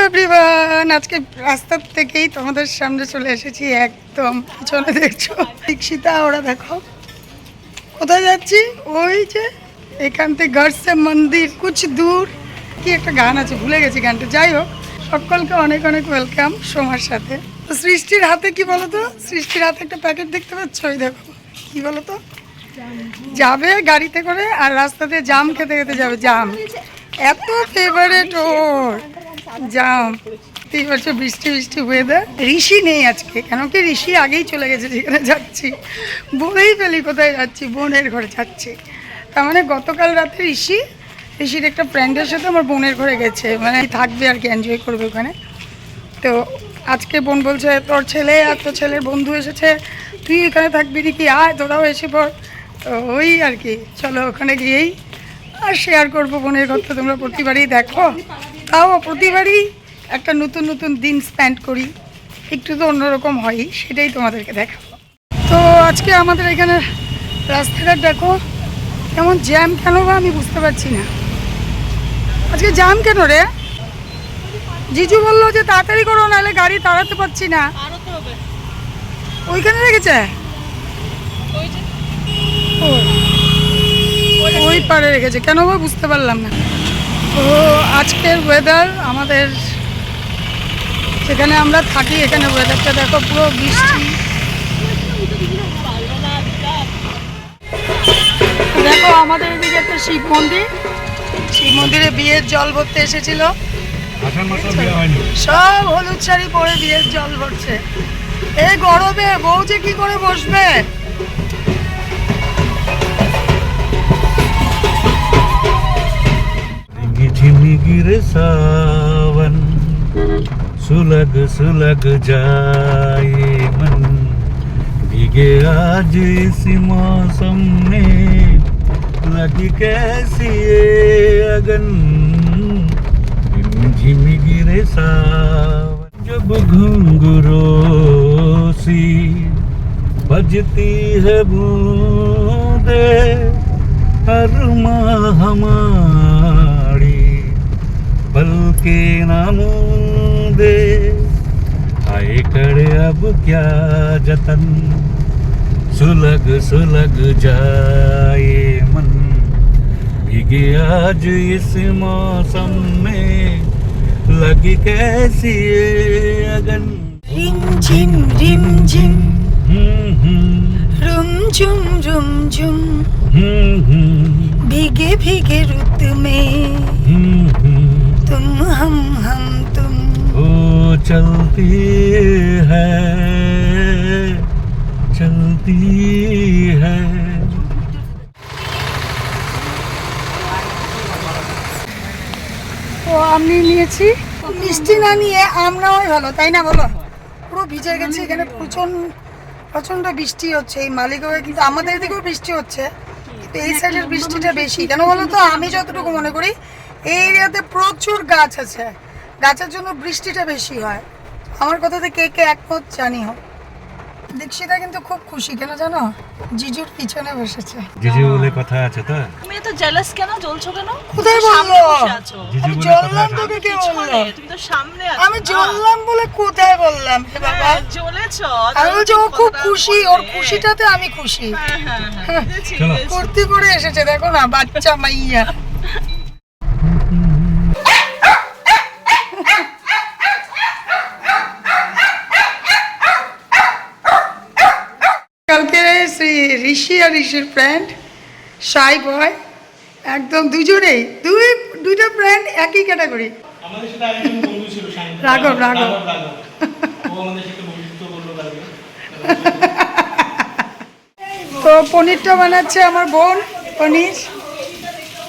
আজকে রাস্তার থেকেই তোমাদের সামনে চলে এসেছি একদম পিছনে, দেখছ? দীক্ষিতা, ওরা দেখো। কোথায় যাচ্ছি? ওই যে এখান থেকে গড়সে মন্দির, কুছ দূর। কি একটা গান আছে, ভুলে গেছি গানটা। যাই হোক, সকলকে অনেক অনেক ওয়েলকাম সোমার সাথে। তো সৃষ্টির হাতে কি বলো তো সৃষ্টির হাতে একটা প্যাকেট দেখতে পাচ্ছ? ওই দেখো, কি বলো তো যাবে গাড়িতে করে আর রাস্তাতে জাম খেতে খেতে যাবে, জাম। এত ফেভারেট ওর। জাম এই বছর বৃষ্টি বৃষ্টি ওয়েদার ঋষি নেই আজকে, কেন কি ঋষি আগেই চলে গেছে যেখানে যাচ্ছি। বলেই ফেলি কোথায় যাচ্ছি, বোনের ঘরে যাচ্ছি। তার মানে গতকাল রাতে ঋষি, ঋষির একটা ফ্রেন্ডের সাথে আমার বোনের ঘরে গেছে। মানে থাকবে আর কি এনজয় করবে ওখানে। তো আজকে বোন বলছে, তোর ছেলে আর তোর ছেলের বন্ধু এসেছে। তুই এখানে থাকবি নাকি? আয়, তোরাও এসে পর ওই আর কি, চলো ওখানে গিয়েই আর শেয়ার করব বোনের তো তোমরা প্রতিবারই দেখো। তাও প্রতিবারই একটা নতুন নতুন দিন স্পেন্ড করি। একটু তো অন্যরকম হয়ই সেটাই তোমাদেরকে দেখাবো। তো আজকে আমাদের এখানে রাস্তাঘাট দেখো কেমন জ্যাম কেন বা আমি বুঝতে পারছি না। আজকে জ্যাম কেন রে? জিজু বলল যে তাড়াতাড়ি করো নাহলে গাড়ি তাড়াতে পারছি না। ওইখানে রেখেছে? ওই। ওই পারে রেখেছে। কেন বা বুঝতে পারলাম না। তো আজকের ওয়েদার আমাদের সেখানে আমরা থাকি এখানে ওয়েদারটা দেখো পুরো বৃষ্টি। দেখো আমাদের এদিকে একটা শিব মন্দির। শিব মন্দিরে বিয়ের জল ভরতে এসেছিল। সব হলুদ শাড়ি পরে বিয়ের জল ভরছে। এই গরমে বউ যে কি করে বসবে? गिर सावन, सुलग सुलग जाए मन। भीगे आज इस मौसम में, लगी कैसी अगन। झिमी गिरे सावन, जब घुंघरो सी बजती है बूंदे, हर माँ हमारी के नामों दे। आए करे अब क्या जतन? सुलग सुलग जाए मन। भीगे आज इस मौसम में लगी कैसी अगन? रिम झिम रिम झिम। हम्म, हम्म। रुम झुम रुम झुम। हम्म, भीगे भीगे रुत में। तुम हम हम तुम वो चलती है चलती है তো আমি নিয়েছি মিষ্টি না নিয়ে আম নেওয়াই ভালো তাই না বলো পুরো ভিজে গেছে এখানে প্রচন্ড প্রচন্ড বৃষ্টি হচ্ছে এই মালিগাঁওয়ে কিন্তু আমাদের এদিকেও বৃষ্টি হচ্ছে কিন্তু এই সাইডের বৃষ্টিটা বেশি কেন বলো তো আমি যতটুকু মনে করি এই এরিয়াতে প্রচুর গাছ আছে। গাছের জন্য বৃষ্টিটা বেশি হয়। আমার কথাতে কে কে একমত জানি হোক দীক্ষিতা কিন্তু খুব খুশি কেন জানো? জিজুর পিছনে বসেছে। জিজি বলে কথা আছে তো? তুমি এত জেলাস কেন? জ্বলছো কেন? কোথায় জিজি আমি বলে কথা জ্বললাম আছে। তোকে কে বলল? তুমি তো সামনে আছো। আমি। জ্বললাম বলে কোথায় বললাম হে বাবা? হ্যাঁ, জ্বলেছো। আমি বলছি ও খুব খুশি ওর খুশিটাতে আমি খুশি। হ্যাঁ, হ্যাঁ, হ্যাঁ। কুর্তি পরে এসেছে দেখো না বাচ্চা মাইয়া। ঋষি আর ঋষির ফ্রেন্ড সাই বয় একদম দুজনেই দুই দুইটা ফ্রেন্ড একই ক্যাটাগরি রাঘব, রাঘব। তো পনিরটা বানাচ্ছে আমার বোন পনির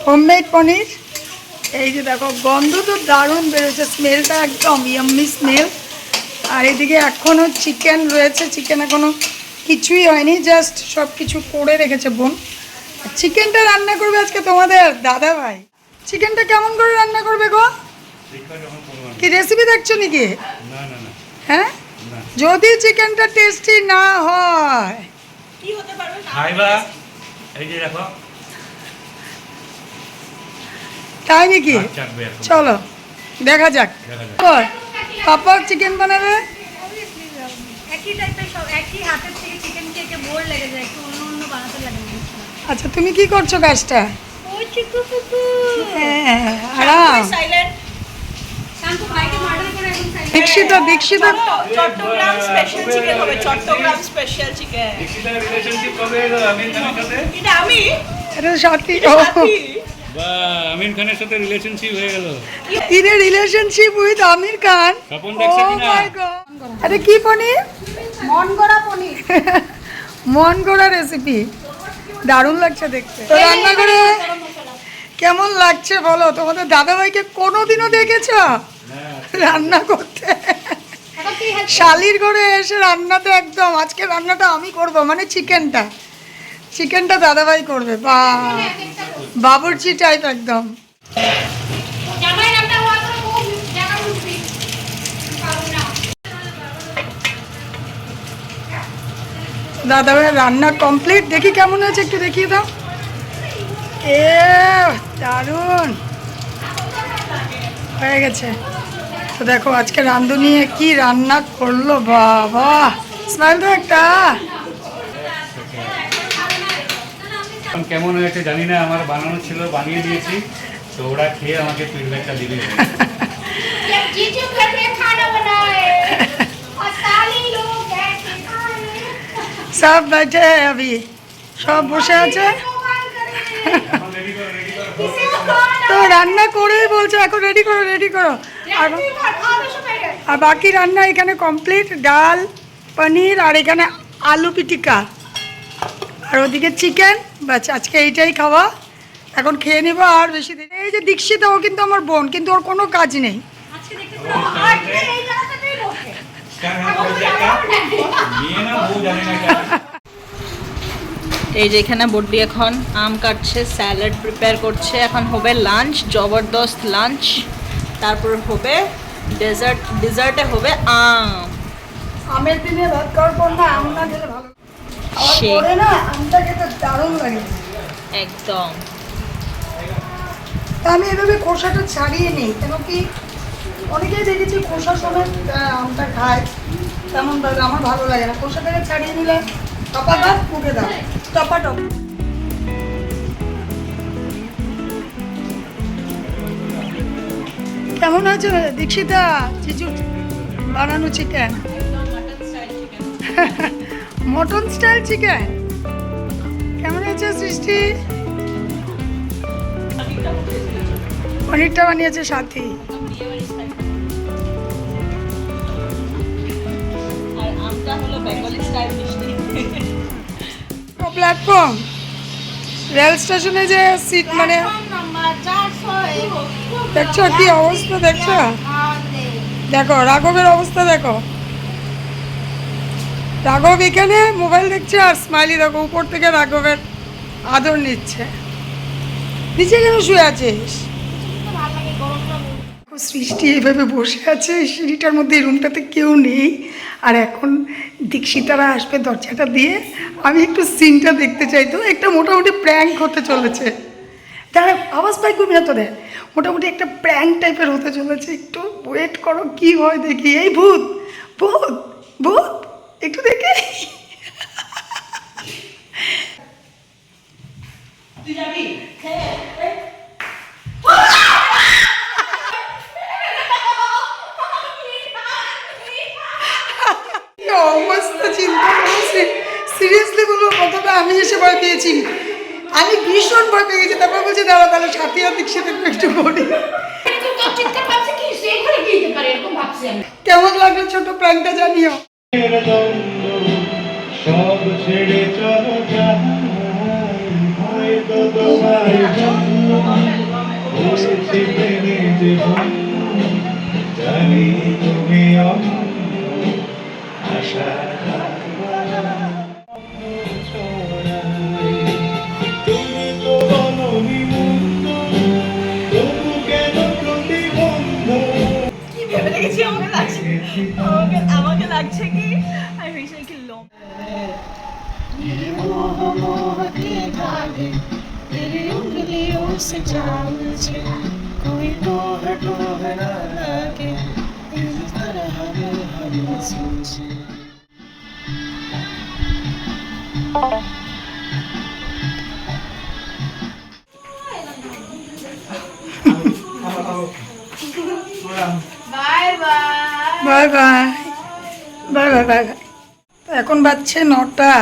হোমমেড পনির। এই যে দেখো গন্ধ তো দারুণ বেরোচ্ছে স্মেলটা একদম ইয়াম্মি স্মেল আর এদিকে এখনও চিকেন রয়েছে চিকেন এখনও কিছুই হয়নি জাস্ট সব কিছু করে রেখেছে বোন। চিকেনটা রান্না করবে আজকে তোমাদের দাদা ভাই চিকেনটা কেমন করে রান্না করবে গো? কি রেসিপি দেখছ নাকি? না না না হ্যাঁ? যদি চিকেনটা টেস্টি না হয়। কি হতে পারবে? খাইবা। এই যে দেখো। তাই নাকি? চলো দেখা যাক। দেখা যাক। ওর, পাপা চিকেন বানাবে? একই টাইপের সব একই হাতের থেকে চিকেন কেকে বোর লেগে যায় একটু অন্য অন্য বানাতে লাগে আচ্ছা তুমি কি করছ কাজটা ওই চিকু কুকু হ্যাঁ, আরাম। সাইলেন্ট শান্তু ভাইকে মার্ডার করে এখন side Dikshita Dikshita. Chittagong special chicken হবে চট্টগ্রাম স্পেশাল চিকেন দীক্ষিতার রিলেশনশিপ কবে এলো খানের সাথে? এটা আমি? এটা সাথী ও। সাথী। বা আমিন খানের সাথে রিলেশনশিপ হয়ে গেল। In relationship with Aamir Khan? Swapan দেখছে Oh? আরে কি পনির? মন গড়া পনির। মন গড়া রেসিপি দারুণ লাগছে দেখতে। তো রান্না করে কেমন লাগছে বলো? তোমাদের দাদাভাইকে কোনোদিনও দেখেছ? রান্না করতে? শালির ঘরে এসে রান্নাতে একদম আজকে রান্নাটা আমি করব মানে চিকেনটা চিকেনটা দাদাভাই করবে বা বাবুর্চি টাইপ একদম। দাদাভাই রান্না কমপ্লিট দেখি কেমন হয়েছে একটু দেখিয়ে দাও। এ দারুণ। হয়ে গেছে। তো দেখো আজকে রাঁধুনি কি রান্না করল বাবা। স্মাইল তো একটা এখন এখন কেমন হয়েছে জানি না আমার বানানো ছিল বানিয়ে দিয়েছি। তো ওরা খেয়ে আমাকে ফিডব্যাকটা দিবে। সব আছে আবি। সব বসে আছে। তো রান্না করেই বলছে এখন রেডি করো রেডি করো। আর বাকি রান্না এখানে কমপ্লিট ডাল পনির আর এখানে আলু পিটিকা। আর ওদিকে চিকেন বাস আজকে এইটাই খাওয়া। এখন খেয়ে নেব আর বেশি দিন এই যে দীক্ষিতা ও কিন্তু আমার বোন কিন্তু ওর কোনো কাজ নেই। আজকে দেখতে তো আর এই যে এখানে বড্ডি এখন আম কাটছে স্যালাড প্রিপেয়ার করছে। এখন হবে লাঞ্চ জবরদস্ত লাঞ্চ। তারপর হবে ডেজার্ট ডেজার্টে হবে আম। আমের দিনে ভাত খাওয়ার পর না আম না খেলে ভালো সেই। পরে না আমটা খেতে দারুণ লাগে। একদম। তা আমি এভাবে খোসাটা ছাড়িয়ে নিই কেন কি অনেকেই দেখেছি খোসা সমেত আমটা খায় তেমন আমার ভালো লাগে না। খোসাটাকে ছাড়িয়ে নিলে টপাটা মুখে দাও টপা টপ কেমন আছে দীক্ষিতা? চিচু বানানো চিকেন মটন স্টাইল চিকেন কেমন আছে সৃষ্টি পনিরটা বানিয়েছে সাথী প্ল্যাটফর্ম রেল স্টেশনে যে সিট মানে দেখছ কি অবস্থা দেখছ দেখো রাঘবের অবস্থা দেখো রাঘব এখানে মোবাইল দেখছে আর স্মাইলি দেখো উপর থেকে রাঘবের আদর নিচ্ছে। নিচে কেন শুয়ে আছিস? দেখো, সৃষ্টি এইভাবে বসে আছে সিঁড়িটার মধ্যে রুমটাতে কেউ নেই। আর এখন দীক্ষিতারা আসবে দরজাটা দিয়ে। আমি একটু সিনটা দেখতে চাই তো একটা মোটামুটি প্র্যাঙ্ক হতে চলেছে। দাঁড়া আওয়াজ পাই খুব ভেতরে মোটামুটি একটা প্র্যাঙ্ক টাইপের হতে চলেছে। একটু ওয়েট করো কি হয় দেখি। এই ভূত ভূত ভূত। একটু দেখে অবস্থা চিন্তা করো সিরিয়াসলি বলব কতটা আমি এসে ভয় পেয়েছি। আমি ভীষণ ভয় পেয়ে গেছি। তারপর বলছি দাঁড়া তাহলে সাথী আর দীক্ষিত একটু বলি চিন্তা ভাবছি কি? সেইখানে কি দিতে পারে? এরকম ভাবছি আমি। কেমন লাগল ছোট প্ল্যানটা জানিও? ছেড়ে চলো যাই হয়তো তোমার জন্য হয়েছে তো আমাকে লাগছে কি? আমি ভেবেছি কি লোম से जान से कोई डोह डोह न लगे इस तरह में हम सोचे bye bye bye bye bye bye এখন বাজছে নটা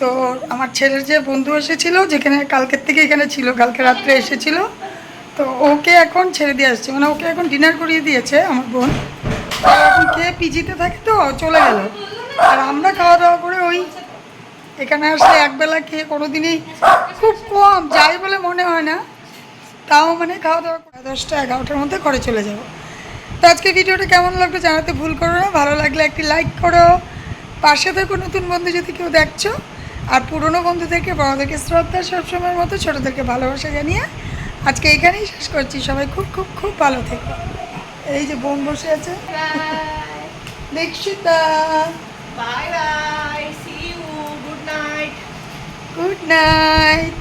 তো আমার ছেলের যে বন্ধু এসেছিল, যেখানে কালকের থেকে এখানে ছিল, কালকে রাত্রে এসেছিল, তো ওকে এখন ছেড়ে দিয়ে আসছে। মানে ওকে এখন ডিনার করিয়ে দিয়েছে আমার বোন। খেয়ে পিজিতে থাকে তো চলে গেল। আর আমরা খাওয়া দাওয়া করে ওই এখানে আসলে একবেলা খেয়ে কোনো দিনই খুব কম, যাই বলে মনে হয় না। তাও মানে খাওয়া দাওয়া করে দশটা এগারোটার মধ্যে ঘরে চলে যাব। তো আজকে ভিডিওটা কেমন লাগল জানাতে ভুল করো না। ভালো লাগলে একটি লাইক করো। পাশে থেকো নতুন বন্ধু যদি কেউ দেখছ। আর পুরনো বন্ধুদেরকে বড়দেরকে শ্রদ্ধা সবসময়ের মতো ছোটোদেরকে ভালোবাসা জানিয়ে আজকে এখানেই শেষ করছি। সবাই খুব খুব খুব ভালো থেকো। এই যে বোন বসে আছে। Dikshita. Bye bye see you good night good night